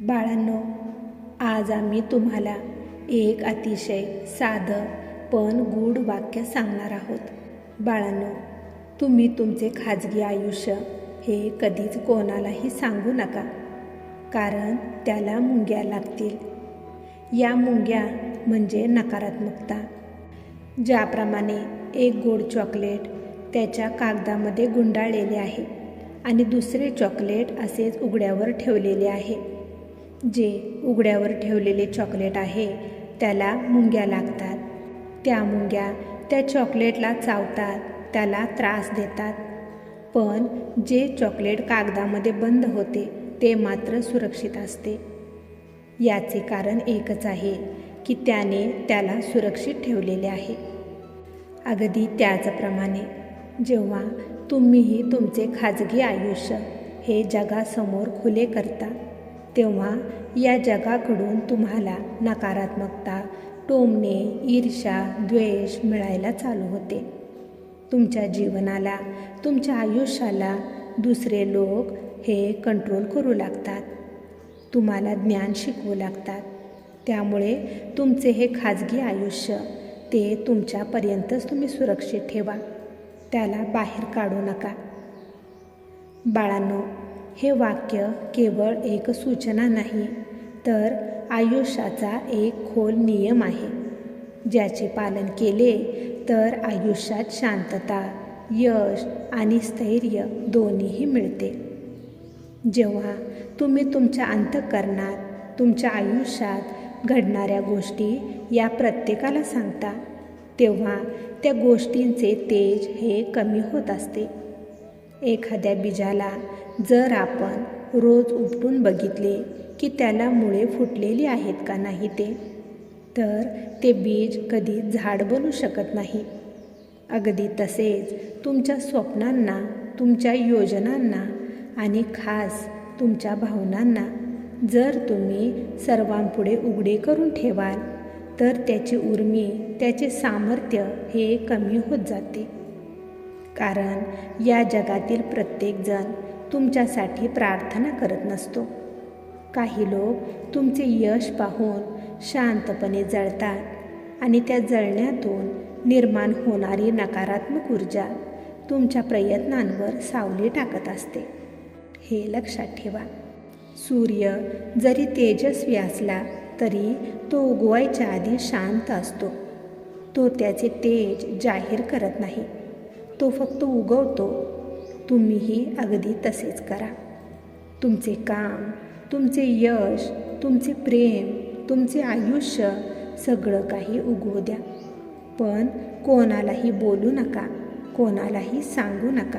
बाळांनो आज आम्ही तुम्हाला एक अतिशय साधं पण गूढ वाक्य सांगणार आहोत. बाळांनो तुम्ही तुमचे खाजगी आयुष्य हे कधीच कोणालाही सांगू नका कारण त्याला मुंग्या लागतील. या मुंग्या म्हणजे नकारात्मकता. ज्याप्रमाणे एक गोड चॉकलेट त्याच्या कागदामध्ये गुंडाळलेले आहे आणि दुसरे चॉकलेट असेच उघड्यावर ठेवलेले आहे. जे उघड्यावर ठेवलेले चॉकलेट आहे त्याला मुंग्या लागतात. त्या मुंग्या त्या चॉकलेटला चावतात त्याला त्रास देतात. पण जे चॉकलेट कागदामध्ये बंद होते ते मात्र सुरक्षित असते. याचे कारण एकच आहे की त्याने त्याला सुरक्षित ठेवलेले आहे. अगदी त्याचप्रमाणे जेव्हा तुम्हीही तुमचे खाजगी आयुष्य हे जगासमोर खुले करता तेव्हा या जगाकडून तुम्हाला नकारात्मकता टोमणे ईर्षा द्वेष मिळायला चालू होते. तुमच्या जीवनाला तुमच्या आयुष्याला दुसरे लोक हे कंट्रोल करू लागतात. तुम्हाला ज्ञान शिकवू लागतात. त्यामुळे तुमचे हे खाजगी आयुष्य ते तुमच्यापर्यंतच तुम्ही सुरक्षित ठेवा. त्याला बाहेर काढू नका. बाळांनो हे वाक्य केवळ एक सूचना नाही तर आयुष्याचा एक खोल नियम आहे. ज्याचे पालन केले तर आयुष्यात शांतता यश आणि स्थैर्य दोन्हीही मिळते. जेव्हा तुम्ही तुमच्या अंतकरणात तुमच्या आयुष्यात घडणाऱ्या गोष्टी या प्रत्येकाला सांगता तेव्हा त्या गोष्टींचे तेज हे कमी होत असते. एखाद्या बीजाला जर आपण रोज उपटून बघितले की त्याला मुळे फुटलेली आहेत का नाही ते तर ते बीज कधी झाड बनू शकत नाही. अगदी तसेच तुमच्या स्वप्नांना तुमच्या योजनांना आणि खास तुमच्या भावनांना जर तुम्ही सर्वांपुढे उघडे करून ठेवाल तर त्याची उर्मी त्याचे सामर्थ्य हे कमी होत जाते. कारण या जगातील प्रत्येकजण तुमच्यासाठी प्रार्थना करत नसतो. काही लोक तुमचे यश पाहून शांतपणे जळतात आणि त्या जळण्यातून निर्माण होणारी नकारात्मक ऊर्जा तुमच्या प्रयत्नांवर सावली टाकत असते. हे लक्षात ठेवा. सूर्य जरी तेजस्वी असला तरी तो उगवायच्या आधी शांत असतो. तो त्याचे तेज जाहीर करत नाही. तो फक्त उगवतो तुम्हीही अगदी तसेच करा. तुमचे काम तुमचे यश तुमचे प्रेम तुमचे आयुष्य सगळं काही उगवू द्या. पण कोणालाही बोलू नका कोणालाही सांगू नका.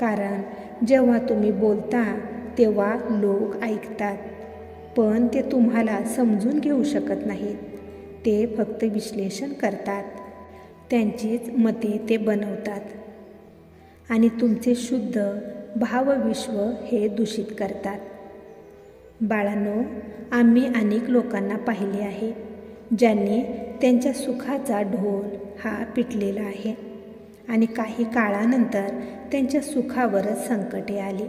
कारण जेव्हा तुम्ही बोलता तेव्हा लोक ऐकतात. पण ते तुम्हाला समजून घेऊ शकत नाहीत. ते फक्त विश्लेषण करतात. त्यांचीच मते ते बनवतात. आणि तुमचे शुद्ध भावविश्व हे दूषित करतात. बाळांनो आम्ही अनेक लोकांना पाहिले आहे ज्यांनी त्यांच्या सुखाचा ढोल हा पिटलेला आहे आणि काही काळानंतर त्यांच्या सुखावरच संकटे आली.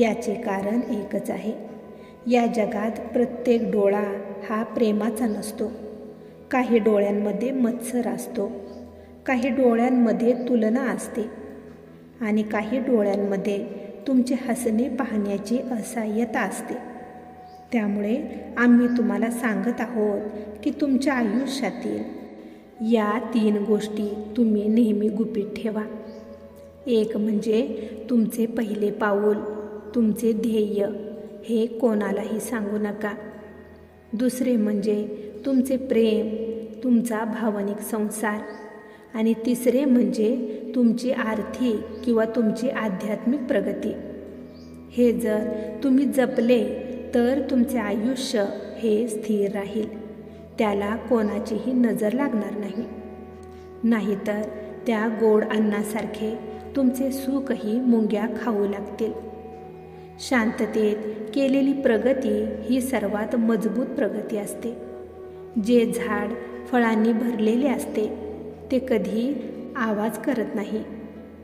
याचे कारण एकच आहे या जगात प्रत्येक डोळा हा प्रेमाचा नसतो. काही डोळ्यांमध्ये मत्सर असतो काही डोळ्यांमध्ये तुलना असते. आणि काही डोळ्यांमध्ये तुमचे हसणे पाहण्याची असहाय्यता असते. त्यामुळे आम्ही तुम्हाला सांगत आहोत की तुमच्या आयुष्यातील या तीन गोष्टी तुम्ही नेहमी गुपित ठेवा. एक म्हणजे तुमचे पहिले पाऊल तुमचे ध्येय हे कोणालाही सांगू नका. दुसरे म्हणजे तुमचे प्रेम तुमचा भावनिक संसार. आणि तिसरे म्हणजे तुमची आर्थिक किंवा तुमची आध्यात्मिक प्रगती. हे जर तुम्ही जपले तर तुमचे आयुष्य हे स्थिर राहील. त्याला कोणाचीही नजर लागणार नाही. नाहीतर त्या गोड अन्नासारखे तुमचे सुखही मुंग्या खाऊ लागतील. शांततेत केलेली प्रगती ही सर्वात मजबूत प्रगती असते. जे झाड फळांनी भरलेले असते ते कधी आवाज करत नाही.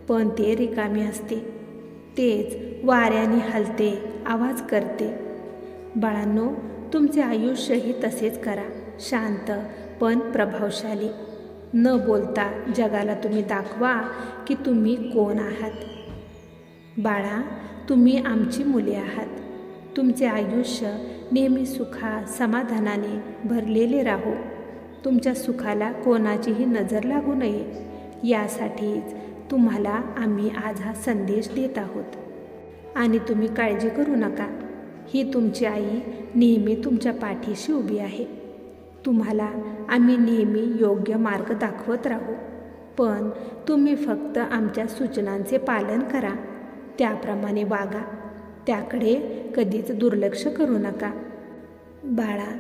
पण ते रिकामे असते. तेच वाऱ्याने हलते आवाज करते. बाळांनो तुमचे आयुष्यही तसेच करा. शांत पण प्रभावशाली. न बोलता जगाला तुम्ही दाखवा की तुम्ही कोण आहात. बाळा तुम्ही आमची मुले आहात. तुमचे आयुष्य नेहमी सुखा समाधानाने भरलेले राहो. तुमच्या सुखाला कोणाचीही नजर लागू नये. यासाठीच तुम्हाला आम्ही आज हा संदेश देत आहोत. आणि तुम्ही काळजी करू नका. ही तुमची आई नेहमी तुमच्या पाठीशी उभी आहे. तुम्हाला आम्ही नेहमी योग्य मार्ग दाखवत राहू. पण तुम्ही फक्त आमच्या सूचनांचे पालन करा. त्याप्रमाणे वागा. त्याकडे कधीच दुर्लक्ष करू नका. बाळा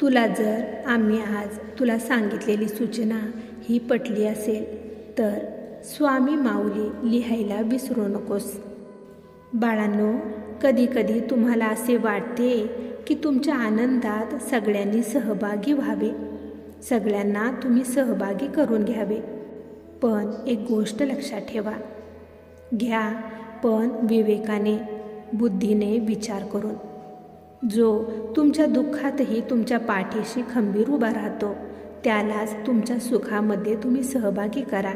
तुला जर आम्ही आज तुला सांगितलेली सूचना ही पटली असेल तर स्वामी माऊली लिहायला विसरू नकोस. बाळांनो कधीकधी तुम्हाला असे वाटते की तुमच्या आनंदात सगळ्यांनी सहभागी व्हावे. सगळ्यांना तुम्ही सहभागी करून घ्यावे. पण एक गोष्ट लक्षात ठेवा. घ्या पण विवेकाने बुद्धीने विचार करून. जो तुमच्या दुःखातही तुमच्या पाठीशी खंबीर उभा राहतो त्यालाच तुमच्या सुखामध्ये तुम्ही सहभागी करा.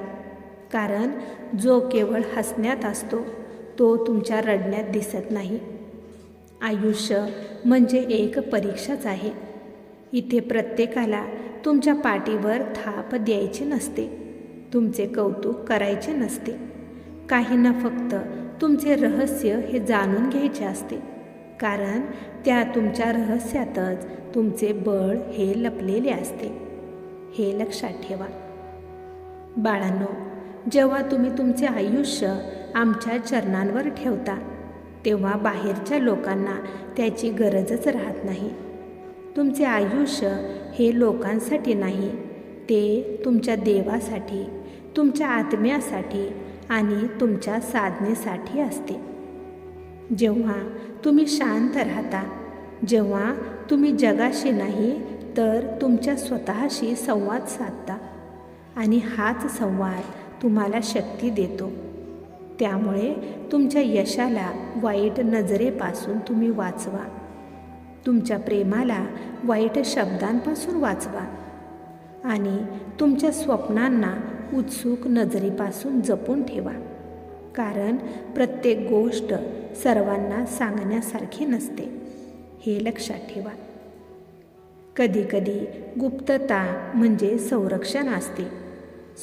कारण जो केवळ हसण्यात असतो तो तुमच्या रडण्यात दिसत नाही. आयुष्य म्हणजे एक परीक्षाच आहे. इथे प्रत्येकाला तुमच्या पाठीवर थाप द्यायची नसते. तुमचे कौतुक करायचे नसते. काहींना फक्त तुमचे रहस्य हे जाणून घ्यायचे असते. कारण त्या तुमच्या रहस्यातच तुमचे बळ हे लपलेले असते. हे लक्षात ठेवा. बाळांनो जेव्हा तुम्ही तुमचे आयुष्य आमच्या चरणांवर ठेवता तेव्हा बाहेरच्या लोकांना त्याची गरजच राहत नाही. तुमचे आयुष्य हे लोकांसाठी नाही ते तुमच्या देवासाठी तुमच्या आत्म्यासाठी आणि तुमच्या साधनेसाठी असते. जेव्हा तुम्ही शांत राहता जेव्हा तुम्ही जगाशी नाही तर तुमच्या स्वतःशी संवाद साधता आणि हाच संवाद तुम्हाला शक्ती देतो. त्यामुळे तुमच्या यशाला वाईट नजरेपासून तुम्ही वाचवा. तुमच्या प्रेमाला वाईट शब्दांपासून वाचवा आणि तुमच्या स्वप्नांना उत्सुक नजरेपासून जपून ठेवा. कारण प्रत्येक गोष्ट सर्वांना सांगण्यासारखी नसते. हे लक्षात ठेवा. कधीकधी गुप्तता म्हणजे संरक्षण असते.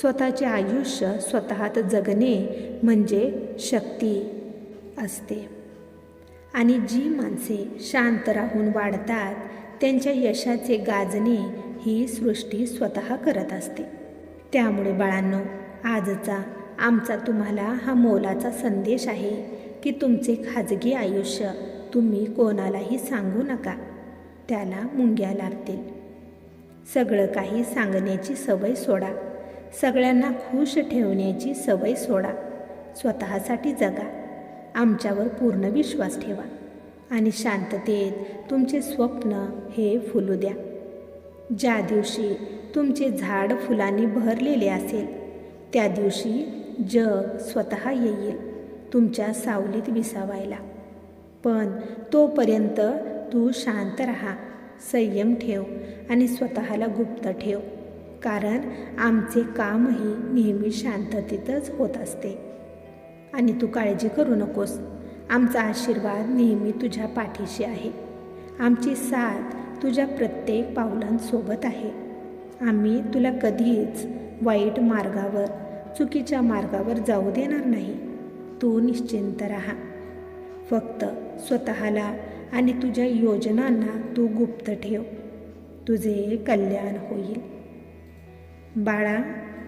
स्वतःचे आयुष्य स्वतःत जगणे म्हणजे शक्ती असते. आणि जी माणसे शांत राहून वाढतात त्यांच्या यशाचे गाजणे ही सृष्टी स्वतः करत असते. त्यामुळे बाळांनो आजचा आमचा तुम्हाला हा मोलाचा संदेश आहे की तुमचे खाजगी आयुष्य तुम्ही कोणालाही सांगू नका. त्याला मुंग्या लागतील. सगळं काही सांगण्याची सवय सोडा. सगळ्यांना खुश ठेवण्याची सवय सोडा. स्वतःसाठी जगा. आमच्यावर पूर्ण विश्वास ठेवा. आणि शांततेत तुमचे स्वप्न हे फुलू द्या. ज्या दिवशी तुमचे झाड फुलांनी भरलेले असेल त्या दिवशी जग स्वतः येईल तुमच्या सावलीत विसावायला. पण तोपर्यंत तू शांत राहा संयम ठेव आणि स्वतःला गुप्त ठेव. कारण आमचे कामही नेहमी शांततेतच होत असते. आणि तू काळजी करू नकोस. आमचा आशीर्वाद नेहमी तुझ्या पाठीशी आहे. आमची साथ तुझ्या प्रत्येक पावलांसोबत आहे. आम्ही तुला कधीच वाईट मार्गावर चुकीच्या मार्गावर जाऊ देणार नाही. तू निश्चिंत राहा. फक्त स्वतःला आणि तुझ्या योजनांना तू गुप्त ठेव. तुझे कल्याण होईल. बाळा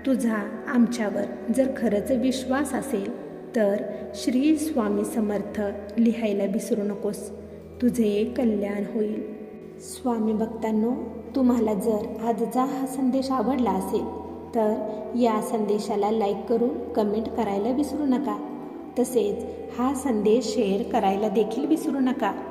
तुझा आमच्यावर जर खरंच विश्वास असेल तर श्री स्वामी समर्थ लिहायला विसरू नकोस. तुझे कल्याण होईल. स्वामी भक्तांनो तुम्हाला जर आजचा हा संदेश आवडला असेल तर या संदेशाला लाईक करून कमेंट करायला विसरू नका. तसेच हा संदेश शेअर करायला देखील विसरू नका.